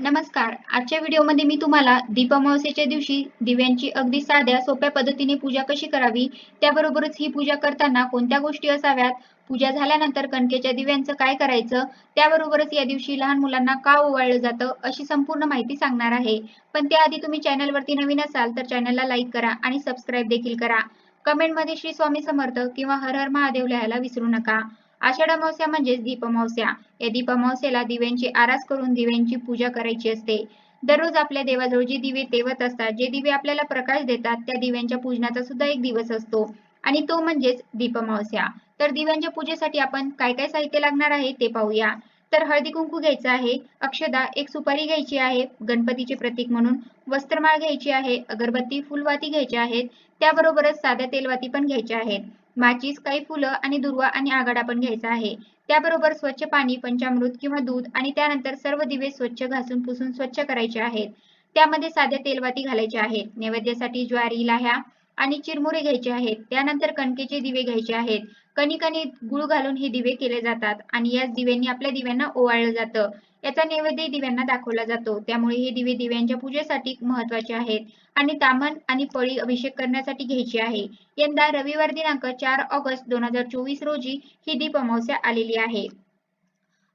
नमस्कार. आजच्या व्हिडिओमध्ये मी तुम्हाला दीपअमावस्येच्या दिवशी दिव्यांची अगदी साध्या सोप्या पद्धतीने पूजा कशी करावी त्याबरोबरच ही पूजा करताना कोणत्या गोष्टी असाव्यात पूजा झाल्यानंतर कणकेच्या दिव्यांचं काय करायचं त्याबरोबरच या दिवशी लहान मुलांना का ओवाळलं जातं अशी संपूर्ण माहिती सांगणार आहे. पण त्याआधी तुम्ही चॅनलवरती नवीन असाल तर चॅनलला लाईक करा आणि सबस्क्राईब देखील करा. कमेंटमध्ये श्री स्वामी समर्थ किंवा हर हर महादेव लिहायला विसरू नका. आषाढ अमावस्या म्हणजेच दीपमावस्या या दीपअमावस्येला दिव्यांची आरास करून दिव्यांची पूजा करायची असते. दररोज आपल्या देवाजवळ जे दिवे तेवत असतात जे दिवे आपल्याला प्रकाश देतात त्या दिव्यांच्या पूजनाचा सुद्धा एक दिवस असतो. आणि तो म्हणजेच दीपमावस्या तर दिव्यांच्या पूजेसाठी आपण काय काय साहित्य लागणार आहे ते पाहूया. तर हळदी कुंकू घ्यायचं आहे अक्षदा एक सुपारी घ्यायची आहे गणपतीचे प्रतीक म्हणून वस्त्रमाळ घ्यायची आहे अगरबत्ती फुलवाती घ्यायच्या आहेत त्याबरोबरच साध्या तेलवाती पण घ्यायच्या आहेत. माचीस काही फुलं आणि दुर्वा आणि आघाडा पण घ्यायचा आहे. त्याबरोबर स्वच्छ पाणी पंचामृत किंवा दूध आणि त्यानंतर सर्व दिवे स्वच्छ घासून पुसून स्वच्छ करायचे आहेत. त्यामध्ये साध्या तेलवाती घालायच्या आहेत. नैवेद्यासाठी ज्वारी लाह्या आणि चिरमुरे घ्यायचे आहेत. त्यानंतर कणकेचे दिवे घ्यायचे आहेत. कणिक गुळ घालून हे दिवे केले जातात आणि याच दिव्यांनी आपल्या दिव्यांना ओवाळलं जातं. याचा नैवेद्य दिव्यांना दाखवला जातो. त्यामुळे हे दिवे दिव्यांच्या पूजेसाठी महत्त्वाचे आहेत आणि तामन आणि पळी अभिषेक करण्यासाठी घ्यायची आहे. यंदा रविवार दिनांक चार ऑगस्ट दोन हजार चोवीस रोजी ही दीप अमावस्या आलेली आहे.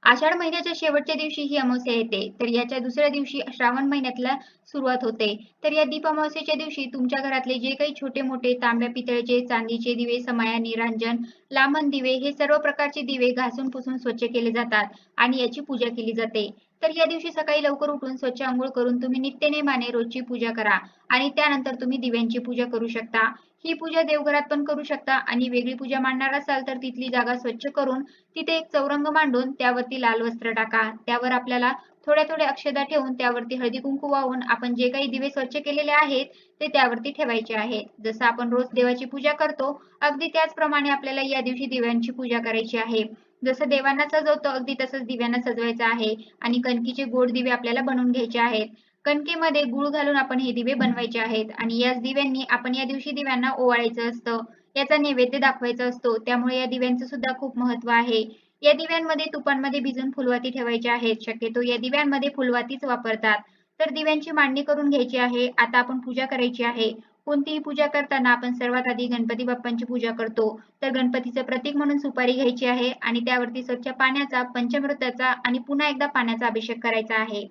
आषाढ महिन्याच्या शेवटच्या दिवशी ही अमावस्या येते. तर याच्या दुसऱ्या दिवशी श्रावण महिन्यातला सुरुवात होते. तर या दीप अमावस्येच्या दिवशी तुमच्या घरातले जे काही छोटे मोठे तांब्या पितळेचे चांदीचे दिवे समाया निरांजन लामन दिवे हे सर्व प्रकारचे दिवे घासून पुसून स्वच्छ केले जातात आणि याची पूजा केली जाते. तर या दिवशी सकाळी लवकर उठून स्वच्छ आंघोळ करून तुम्ही नित्यनेमाने रोजची पूजा करा आणि त्यानंतर तुम्ही दिव्यांची पूजा करू शकता. ही पूजा देवघरात पण करू शकता. आणि वेगळी पूजा मांडणार असाल तर तिथली जागा स्वच्छ करून तिथे एक चौरंग मांडून त्यावरती लाल वस्त्र टाका. त्यावर आपल्याला थोड्या थोड्या अक्षदा ठेवून त्यावरती हळदी कुंकू वाहून आपण जे काही दिवे स्वच्छ केलेले आहेत ते त्यावरती ठेवायचे आहेत. जसं आपण रोज देवाची पूजा करतो अगदी त्याचप्रमाणे आपल्याला या दिवशी दिव्यांची पूजा करायची आहे. जसं देवांना सजवतो अगदी तसंच दिव्यांना सजवायचं आहे. आणि कणकीचे गोड दिवे आपल्याला बनवून घ्यायचे आहेत. कणकेमध्ये गुळ घालून आपण हे दिवे बनवायचे आहेत. आणि याच दिव्यांनी आपण या दिवशी दिव्यांना ओवाळायचं असतं. याचा नैवेद्य दाखवायचा असतो. त्यामुळे या दिव्यांचं सुद्धा खूप महत्त्व आहे. या दिव्यांमध्ये तुपांमध्ये भिजून फुलवाती ठेवायच्या आहेत. शक्यतो या दिव्यांमध्ये फुलवातीच वापरतात. तर दिव्यांची मांडणी करून घ्यायची आहे. आता आपण पूजा करायची आहे. कोणतीही पूजा करताना आपण सर्वात आधी गणपती बाप्पांची पूजा करतो. तर गणपतीचं प्रतीक म्हणून सुपारी घ्यायची आहे. आणि त्यावरती स्वच्छ पाण्याचा पंचमृताचा आणि पुन्हा एकदा पाण्याचा अभिषेक करायचा आहे.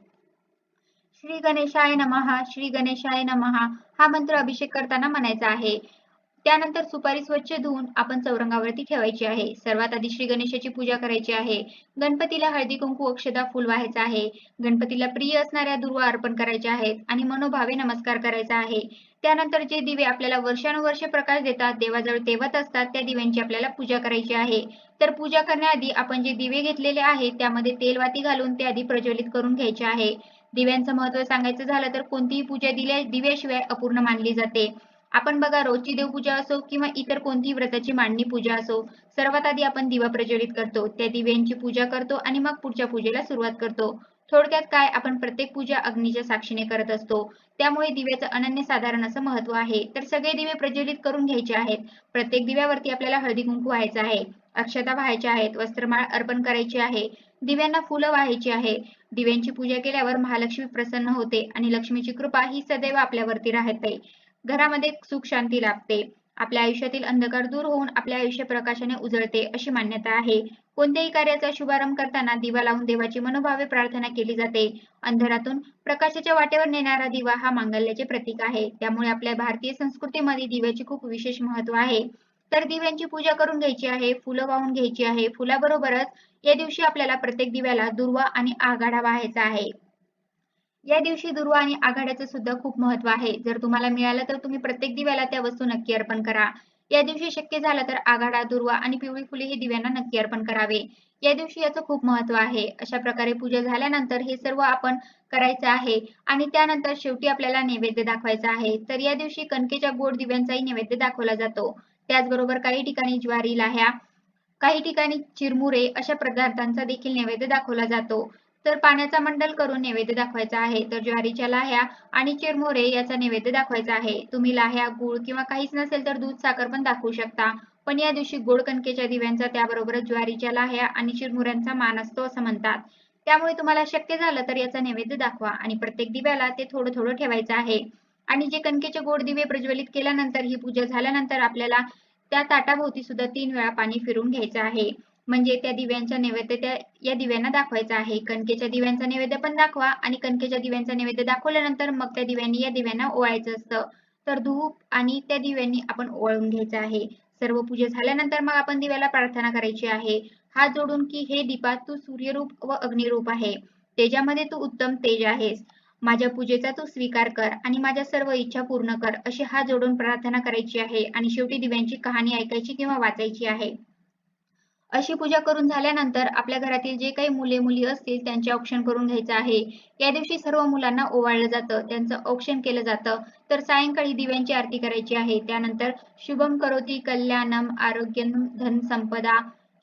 श्री गणेशाय नमहा श्री गणेशाय नमहा हा मंत्र अभिषेक करताना म्हणायचा आहे. त्यानंतर सुपारी स्वच्छ धुवून आपण चौरंगावरती ठेवायची आहे. सर्वात आधी श्री गणेशाची पूजा करायची आहे. गणपतीला हळदी कुंकू अक्षदा फुल व्हायचा आहे. गणपतीला प्रिय असणाऱ्या दुर्वा अर्पण करायच्या आहेत आणि मनोभावे नमस्कार करायचा आहे. त्यानंतर जे दिवे आपल्याला वर्षानुवर्षे प्रकाश देतात देवाजवळ तेवत असतात त्या दिव्यांची आपल्याला पूजा करायची आहे. तर पूजा करण्याआधी आपण जे दिवे घेतलेले आहेत त्यामध्ये तेलवाती घालून ते आधी प्रज्वलित करून घ्यायचे आहे. दिव्यांचं महत्त्व सांगायचं झालं तर कोणतीही पूजा दिल्या दिव्याशिवाय अपूर्ण मानली जाते. आपण बघा रोजची देवपूजा असो किंवा इतर कोणतीही व्रताची मांडणी पूजा असो सर्वात आधी आपण दिवा प्रज्वलित करतो त्या दिव्यांची पूजा करतो आणि मग पुढच्या पूजेला सुरुवात करतो. थोडक्यात काय? आपण प्रत्येक पूजा अग्नीच्या साक्षीने करत असतो. त्यामुळे दिव्याचं अनन्य साधारण असं महत्त्व आहे. तर सगळे दिवे प्रज्वलित करून घ्यायचे आहेत. प्रत्येक दिव्यावरती आपल्याला हळदी कुंकू व्हायचं आहे. अक्षता व्हायच्या आहेत. वस्त्रमाळ अर्पण करायची आहे. दिव्यांना फुलं वाहायची आहे. दिव्यांची पूजा केल्यावर महालक्ष्मी प्रसन्न होते आणि लक्ष्मीची कृपा ही सदैव आपल्यावरती राहते. घरामध्ये सुख शांती लाभते. आपल्या आयुष्यातील अंधकार दूर होऊन आपले आयुष्य प्रकाशाने उजळते अशी मान्यता आहे. कोणत्याही कार्याचा शुभारंभ करताना दिवा लावून देवाची मनोभावे प्रार्थना केली जाते. अंधारातून प्रकाशाच्या वाटेवर नेणारा दिवा हा मांगल्याचे प्रतीक आहे. त्यामुळे आपल्या भारतीय संस्कृतीमध्ये दिव्याचे खूप विशेष महत्त्व आहे. तर दिव्यांची पूजा करून घ्यायची आहे फुलं वाहून घ्यायची आहे. फुलाबरोबरच या दिवशी आपल्याला प्रत्येक दिव्याला दुर्वा आणि आघाडा व्हायचा आहे. या दिवशी दुर्वा आणि आघाड्याचं सुद्धा खूप महत्त्व आहे. जर तुम्हाला मिळालं तर तुम्ही प्रत्येक दिव्याला त्या वस्तू नक्की अर्पण करा. या दिवशी शक्य झालं तर आघाडा दुर्वा आणि पिवळी फुले हे दिव्यांना नक्की अर्पण करावे. या दिवशी याचं खूप महत्त्व आहे. अशा प्रकारे पूजा झाल्यानंतर हे सर्व आपण करायचं आहे आणि त्यानंतर शेवटी आपल्याला नैवेद्य दाखवायचा आहे. तर या दिवशी कणकेच्या गोड दिव्यांचाही नैवेद्य दाखवला जातो. त्याचबरोबर काही ठिकाणी ज्वारी लाह्या काही ठिकाणी चिरमुरे अशा पदार्थांचा देखील नैवेद्य दाखवला जातो. तर पाण्याचा मंडल करून नैवेद्य दाखवायचा आहे तर ज्वारीच्या लाह्या आणि चिरमुरे याचा नैवेद्य दाखवायचा आहे. तुम्ही लाह्या गुळ किंवा काहीच नसेल तर दूध साखर पण दाखवू शकता. पण या दिवशी गोड कणकेच्या दिव्यांचा त्याबरोबरच ज्वारीच्या लाह्या आणि चिरमुऱ्यांचा मान असतो असं म्हणतात. त्यामुळे तुम्हाला शक्य झालं तर याचा नैवेद्य दाखवा आणि प्रत्येक दिव्याला ते थोडं थोडं ठेवायचं आहे. आणि जे कणकेचे गोड दिवे प्रज्वलित केल्यानंतर ही पूजा झाल्यानंतर आपल्याला त्या ताटाभोवती सुद्धा तीन वेळा पाणी फिरून घ्यायचं आहे. म्हणजे त्या दिव्यांचा नैवेद्य त्या या दिव्यांना दाखवायचा आहे. कणकेच्या दिव्यांचा नैवेद्य पण दाखवा आणि कणकेच्या दिव्यांचा नैवेद्य दाखवल्यानंतर मग त्या दिव्यांनी या दिव्यांना ओवाळायचं असतं. तर धूप आणि त्या दिव्यांनी आपण ओळून घ्यायचं आहे. सर्व पूजा झाल्यानंतर मग आपण दिव्याला प्रार्थना करायची आहे. हात जोडून की हे दीपा तू सूर्यरूप व अग्निरूप आहे. तेजामध्ये तू उत्तम तेज आहेस. माझ्या पूजेचा तू स्वीकार कर आणि माझ्या सर्व इच्छा पूर्ण कर अशी हात जोडून प्रार्थना करायची आहे आणि शेवटी दिव्यांची कहाणी ऐकायची किंवा वाचायची आहे. अशी पूजा करून झाल्यानंतर आपल्या घरातील जे काही मुले मुली असतील त्यांचे औक्षण करून घ्यायचं आहे. या दिवशी सर्व मुलांना ओवाळलं जातं त्यांचं औक्षण केलं जातं. तर सायंकाळी दिव्यांची आरती करायची आहे. त्यानंतर शुभम करोती कल्याणम आरोग्यम धन संपदा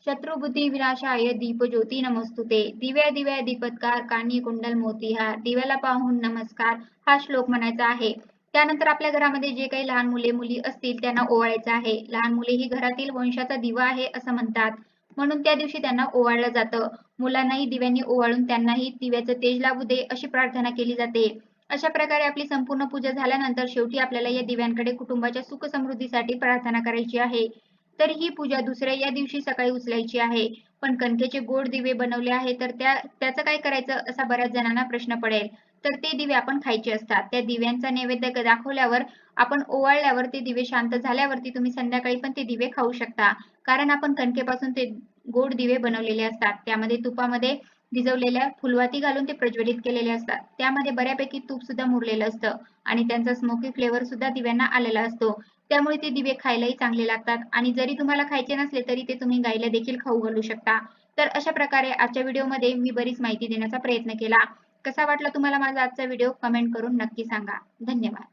शत्रुबुद्धी विनाशाय दीप ज्योती नमस्तुते दिव्या दिव्या दीपत्कार कानी कुंडल मोतीहार दिव्याला पाहून नमस्कार हा श्लोक म्हणायचा आहे. त्यानंतर आपल्या घरामध्ये जे काही लहान मुले मुली असतील त्यांना ओवाळायचं आहे. लहान मुले ही घरातील वंशाचा दिवा आहे असं म्हणतात. म्हणून त्या दिवशी त्यांना ओवाळलं जातं. मुलांनाही दिव्यांनी ओवाळून त्यांनाही दिव्याचं तेज लाभू दे अशी प्रार्थना केली जाते. अशा प्रकारे आपली संपूर्ण पूजा झाल्यानंतर शेवटी आपल्याला या दिव्यांकडे कुटुंबाच्या सुख समृद्धीसाठी प्रार्थना करायची आहे. तर ही पूजा दुसऱ्या या दिवशी सकाळी उचलायची आहे. पण कणकेचे गोड दिवे बनवले आहे तर त्या त्याचं काय करायचं असा बऱ्याच जणांना प्रश्न पडेल. तर ते दिवे आपण खायचे असतात. त्या दिव्यांचा नैवेद्य दाखवल्यावर आपण ओवाळल्यावर ते दिवे शांत झाल्यावरती तुम्ही संध्याकाळी पण ते दिवे खाऊ शकता. कारण आपण कणकेपासून ते गोड दिवे बनवलेले असतात. त्यामध्ये तुपामध्ये भिजवलेल्या फुलवाती घालून ते प्रज्वलित केलेले असतात. त्यामध्ये बऱ्यापैकी तूप सुद्धा मुरलेलं असतं. आणि त्यांचा स्मोकी फ्लेवर सुद्धा दिव्यांना आलेला असतो. त्यामुळे ते दिवे खायलाही चांगले लागतात. आणि जरी तुम्हाला खायचे नसले तरी ते तुम्ही गाईला देखील खाऊ घालू शकता. तर अशा प्रकारे आजच्या व्हिडिओमध्ये मी बरीच माहिती देण्याचा प्रयत्न केला. कसा वाटला तुम्हाला माझा आजचा व्हिडिओ? कमेंट करून नक्की सांगा. धन्यवाद.